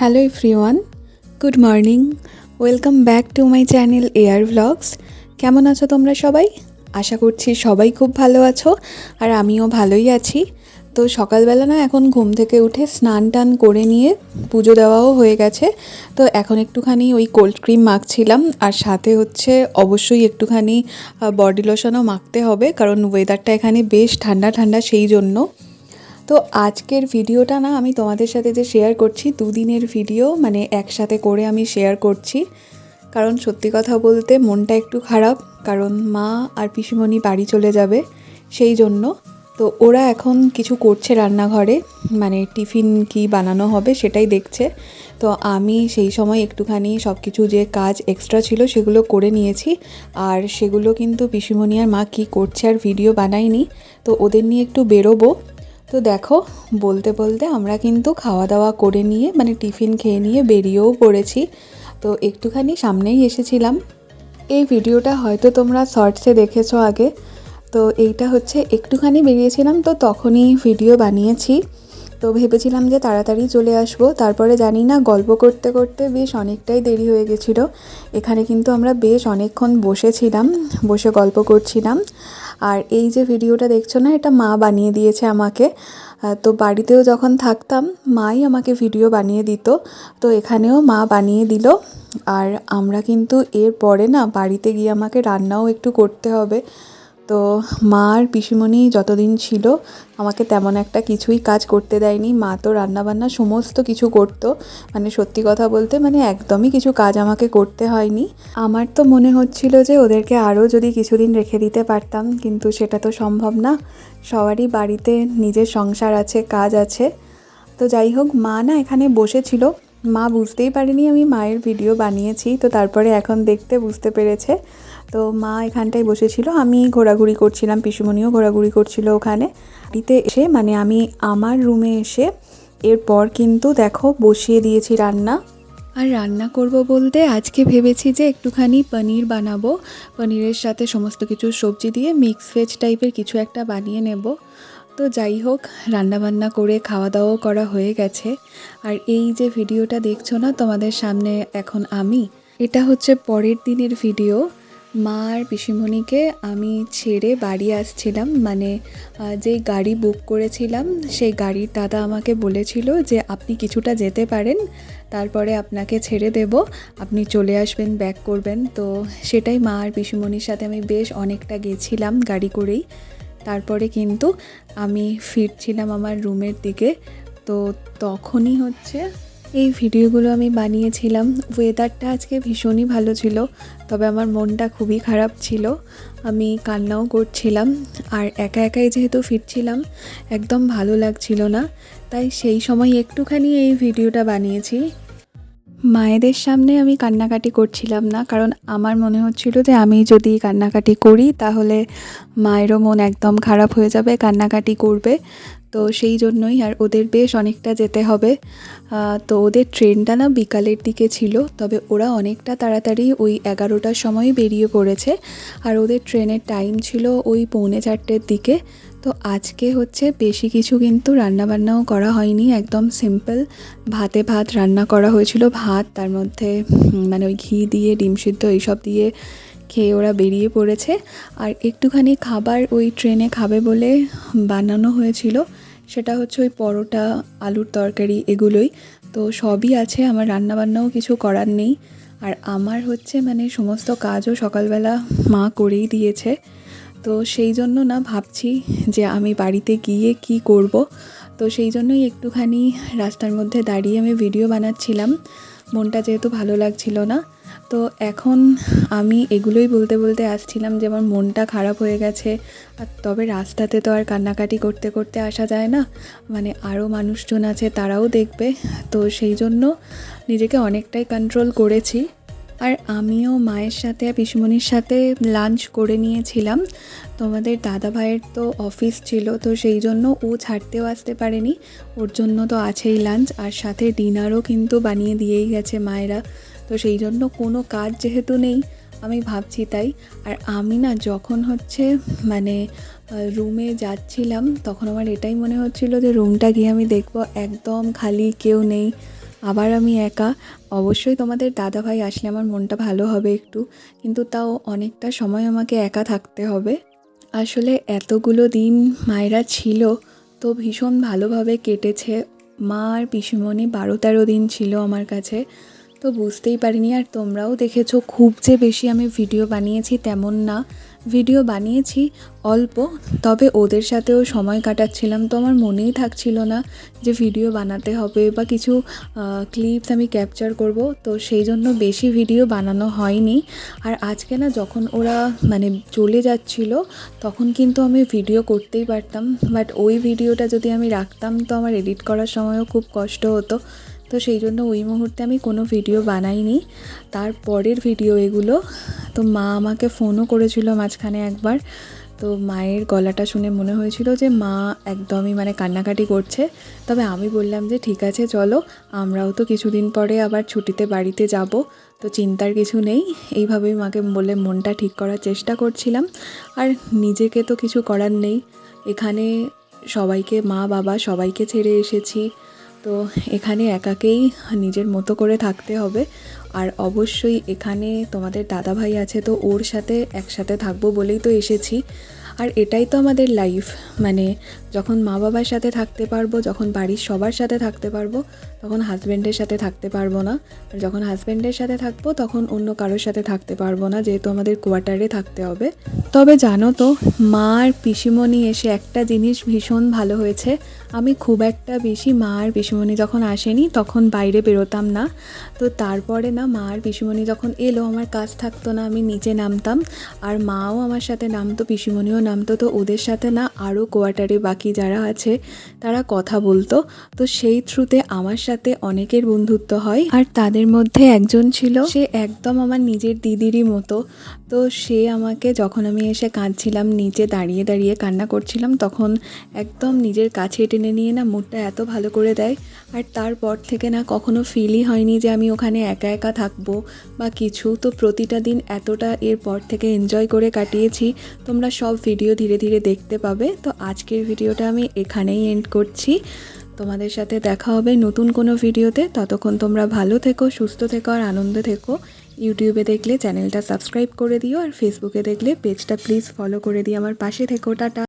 Hello everyone good morning welcome back to my channel air vlogs কেমন আছো তোমরা সবাই? আশা করছি সবাই খুব ভালো আছো, আর আমিও ভালোই আছি। তো সকালবেলা না এখন ঘুম থেকে উঠে স্নান টান করে নিয়ে পুজো দেওয়াও হয়ে গেছে। তো এখন একটুখানি ওই কোল্ড ক্রিম মাখছিলাম, আর সাথে হচ্ছে অবশ্যই একটুখানি বডি লোশনও মাখতে হবে, কারণ ওয়েদারটা এখানে বেশ ঠান্ডা ঠান্ডা সেই জন্য। তো আজকের ভিডিওটা না আমি তোমাদের সাথে যে শেয়ার করছি, দুদিনের ভিডিও মানে একসাথে করে আমি শেয়ার করছি। কারণ সত্যি কথা বলতে মনটা একটু খারাপ, কারণ মা আর পিসিমণি বাড়ি চলে যাবে সেই জন্য। তো ওরা এখন কিছু করছে রান্নাঘরে মানে টিফিন কি বানানো হবে সেটাই দেখছে। তো আমি সেই সময় একটুখানি সব কিছু যে কাজ এক্সট্রা ছিল সেগুলো করে নিয়েছি। আর সেগুলো কিন্তু পিসিমণি আর মা কী করছে আর ভিডিও বানাইনি তো ওদের নিয়ে একটু বেরোবো। তো দেখো, বলতে বলতে আমরা কিন্তু খাওয়া দাওয়া করে নিয়ে মানে টিফিন খেয়ে নিয়ে বেরিয়েও পড়েছি। তো একটুখানি সামনেই এসেছিলাম। এই ভিডিওটা হয়তো তোমরা শর্টসে দেখেছ আগে। তো এইটা হচ্ছে, একটুখানি বেরিয়েছিলাম, তো তখনই ভিডিও বানিয়েছি। তো ভেবেছিলাম যে তাড়াতাড়ি চলে আসব। তারপরে জানি না, গল্প করতে করতে বেশ অনেকটাই দেরি হয়ে গেছিল। এখানে কিন্তু আমরা বেশ অনেকক্ষণ বসেছিলাম, বসে গল্প করছিলাম। আর এই যে ভিডিওটা দেখছ না, এটা মা বানিয়ে দিয়েছে আমাকে। তো বাড়িতেও যখন থাকতাম, মাই আমাকে ভিডিও বানিয়ে দিত। তো এখানেও মা বানিয়ে দিল। আর আমরা কিন্তু এর পরে না, বাড়িতে গিয়ে আমাকে রান্নাও একটু করতে হবে। তো মা আর পিসিমণি যতদিন ছিল, আমাকে তেমন একটা কিছুই কাজ করতে দেয়নি। মা তো রান্নাবান্না সমস্ত কিছু করতো। মানে সত্যি কথা বলতে মানে একদমই কিছু কাজ আমাকে করতে হয়নি। আমার তো মনে হচ্ছিল যে ওদেরকে আরও যদি কিছুদিন রেখে দিতে পারতাম, কিন্তু সেটা তো সম্ভব না। সবারই বাড়িতে নিজের সংসার আছে, কাজ আছে। তো যাই হোক, মা না এখানে বসেছিল। মা বুঝতেই পারেনি আমি মায়ের ভিডিও বানিয়েছি, তো তারপরে এখন দেখতে বুঝতে পেরেছে। তো মা এখানটায় বসেছিল, আমি ঘোরাঘুরি করছিলাম, পিসুমণিও ঘোরাঘুরি করছিল ওখানে। বাড়িতে এসে মানে আমি আমার রুমে এসে এরপর কিন্তু দেখো বসিয়ে দিয়েছি রান্না। আর রান্না করব বলতে আজকে ভেবেছি যে একটুখানি পনির বানাবো। পনিরের সাথে সমস্ত কিছু সবজি দিয়ে মিক্স ভেজ টাইপের কিছু একটা বানিয়ে নেব। তো যাই হোক, রান্নাবান্না করে খাওয়া দাওয়াও করা হয়ে গেছে। আর এই যে ভিডিওটা দেখছ না, তোমাদের সামনে এখন আমি, এটা হচ্ছে পরের দিনের ভিডিও। মা আর পিসিমণিকে আমি ছেড়ে বাড়ি আসছিলাম। মানে যেই গাড়ি বুক করেছিলাম, সেই গাড়ির দাদা আমাকে বলেছিল যে, আপনি কিছুটা যেতে পারেন, তারপরে আপনাকে ছেড়ে দেব। আপনি চলে আসবেন ব্যাক করবেন। তো সেটাই মা আর পিসিমণির সাথে আমি বেশ অনেকটা গেছিলাম গাড়ি করেই। তারপরে কিন্তু আমি ফিরছিলাম আমার রুমের দিকে। তো তখনই হচ্ছে এই ভিডিওগুলো আমি বানিয়েছিলাম। ওয়েদারটা আজকে ভীষণই ভালো ছিল, তবে আমার মনটা খুবই খারাপ ছিল। আমি কান্নাও করছিলাম, আর একা একাই যেহেতু ফিরছিলাম, একদম ভালো লাগছিল না। তাই সেই সময় একটুখানি এই ভিডিওটা বানিয়েছি। মায়েদের সামনে আমি কান্নাকাটি করছিলাম না, কারণ আমার মনে হচ্ছিল যে আমি যদি কান্নাকাটি করি, তাহলে মায়েরও মন একদম খারাপ হয়ে যাবে, কান্নাকাটি করবে। তো সেই জন্যই আর ওদের বেশ অনেকটা যেতে হবে। তো ওদের ট্রেনটা না বিকালের দিকে ছিল, তবে ওরা অনেকটা তাড়াতাড়ি ওই এগারোটার সময় বেরিয়ে পড়েছে। আর ওদের ট্রেনের টাইম ছিল ওই পৌনে চারটের দিকে। তো আজকে হচ্ছে বেশি কিছু কিন্তু রান্নাবান্নাও করা হয়নি, একদম সিম্পল ভাতে ভাত রান্না করা হয়েছিল। ভাত, তার মধ্যে মানে ওই ঘি দিয়ে, ডিম সিদ্ধ, এইসব দিয়ে খেয়ে ওরা বেরিয়ে পড়েছে। আর একটুখানি খাবার ওই ট্রেনে খাবে বলে বানানো হয়েছিল। সেটা হচ্ছে ওই পরোটা, আলুর তরকারি এগুলোই। তো সবই আছে, আমার রান্নাবান্নাও কিছু করার নেই। আর আমার হচ্ছে মানে সমস্ত কাজও সকালবেলা মা করেই দিয়েছে। তো সেই জন্য না ভাবছি যে আমি বাড়িতে গিয়ে কি করব। তো সেই জন্যই একটুখানি রাস্তার মধ্যে দাঁড়িয়ে আমি ভিডিও বানাচ্ছিলাম। মনটা যেহেতু ভালো লাগছিল না তো এখন আমি এগুলোই বলতে বলতে আসছিলাম যে আমার মনটা খারাপ হয়ে গেছে। আর তবে রাস্তাতে তো আর কান্নাকাটি করতে করতে আসা যায় না। মানে আরও মানুষজন আছে তারাও দেখবে। তো সেই জন্য নিজেকে অনেকটাই কন্ট্রোল করেছি। আর আমিও মায়ের সাথে আর পিসুমনির সাথে লাঞ্চ করে নিয়েছিলাম। তোমাদের দাদা ভাইয়ের তো অফিস ছিল, তো সেই জন্য ও ছাড়তেও আসতে পারেনি। ওর জন্য তো আছেই লাঞ্চ আর সাথে ডিনারও কিন্তু বানিয়ে দিয়েই গেছে মায়েরা। তো সেই জন্য কোনো কাজ যেহেতু নেই, আমি ভাবছি তাই। আর আমি না যখন হচ্ছে মানে রুমে যাচ্ছিলাম, তখন আমার এটাই মনে হচ্ছিল যে রুমটা গিয়ে আমি দেখব একদম খালি, কেউ নেই, আবার আমি একা। অবশ্যই তোমাদের দাদা ভাই আসলে আমার মনটা ভালো হবে একটু, কিন্তু তাও অনেকটা সময় আমাকে একা থাকতে হবে। আসলে এতগুলো দিন মায়েরা ছিল, তো ভীষণ ভালোভাবে কেটেছে। মা আর পিসিমণি বারো তেরো দিন ছিল আমার কাছে। তো বুঝতেই পারিনি আর তোমরাও দেখেছ খুব যে বেশি আমি ভিডিও বানিয়েছি তেমন না। ভিডিও বানিয়েছি অল্প, তবে ওদের সাথেও সময় কাটাচ্ছিলাম তো আমার মনেই থাকছিল না যে ভিডিও বানাতে হবে বা কিছু ক্লিপস আমি ক্যাপচার করব, তো সেই জন্য বেশি ভিডিও বানানো হয়নি। আর আজকে না যখন ওরা মানে চলে যাচ্ছিল, তখন কিন্তু আমি ভিডিও করতেই পারতাম বাট ওই ভিডিওটা যদি আমি রাখতাম তো আমার এডিট করার সময়ও খুব কষ্ট হতো। তো সেই জন্য ওই মুহূর্তে আমি কোনো ভিডিও বানাইনি। তার পরের ভিডিও এগুলো। তো মা আমাকে ফোনও করেছিল মাঝখানে একবার। তো মায়ের গলাটা শুনে মনে হয়েছিল যে মা একদমই মানে কান্নাকাটি করছে। তবে আমি বললাম যে ঠিক আছে, চলো, আমরাও তো কিছুদিন পরে আবার ছুটিতে বাড়িতে যাব। তো চিন্তার কিছু নেই। এইভাবেই মাকে বলে মনটা ঠিক করার চেষ্টা করছিলাম। আর নিজেকে তো কিছু করার নেই। এখানে সবাইকে মা বাবা সবাইকে ছেড়ে এসেছি। তো এখানে একাকেই নিজের মতো করে থাকতে হবে। আর অবশ্যই এখানে তোমাদের দাদা ভাই আছে, তো ওর সাথে একসাথে থাকব বলেই তো এসেছি। আর এটাই তো আমাদের লাইফ মানে যখন মা বাবার সাথে থাকতে পারব, যখন বাড়ির সবার সাথে থাকতে পারব, তখন হাজব্যান্ডের সাথে থাকতে পারব না। আর যখন হাজব্যান্ডের সাথে থাকব, তখন অন্য কারোর সাথে থাকতে পারব না, যেহেতু আমাদের কোয়ার্টারে থাকতে হবে। তবে জানো তো, মা আর পিসিমণি এসে একটা জিনিস ভীষণ ভালো হয়েছে। আমি খুব একটা বেশি মা আর পিসিমণি যখন আসেনি, তখন বাইরে বেরোতাম না। তো তারপরে না, মা আর পিসিমণি যখন এলো, আমার কাজ থাকতো না, আমি নিচে নামতাম। আর মাও আমার সাথে নামতো, পিসিমণিও নামতো তো ওদের সাথে না আরও কোয়ার্টারে বাকি যারা আছে, তারা কথা বলতো। তো সেই থ্রুতে আমার সাথে অনেকের বন্ধুত্ব হয়। আর তাদের মধ্যে একজন ছিল, সে একদম আমার নিজের দিদিরই মতো। তো সে আমাকে যখন আমি এসে কাঁদছিলাম, নিচে দাঁড়িয়ে দাঁড়িয়ে কান্না করছিলাম, তখন একদম নিজের কাছে টেনে নিয়ে না মুডটা এত ভালো করে দেয়। আর তারপর থেকে না কখনো ফিলই হয়নি যে আমি ওখানে একা একা থাকব বা কিছু। তো প্রতিটা দিন এতটা এরপর থেকে এনজয় করে কাটিয়েছি। তোমরা সব ভিডিও ধীরে ধীরে দেখতে পাবে। তো আজকের ভিডিওটা আমি এখানেই এন্ড করছি। তোমাদের সাথে দেখা হবে নতুন কোনো ভিডিওতে ততক্ষণ তোমরা ভালো থেকো, সুস্থ থেকো আর আনন্দে থেকো। ইউটিউবে দেখলে চ্যানেলটা সাবস্ক্রাইব করে দিও আর ফেসবুকে দেখলে পেজটা প্লিজ ফলো করে দিও। আমার পাশে থেকো, টাটা।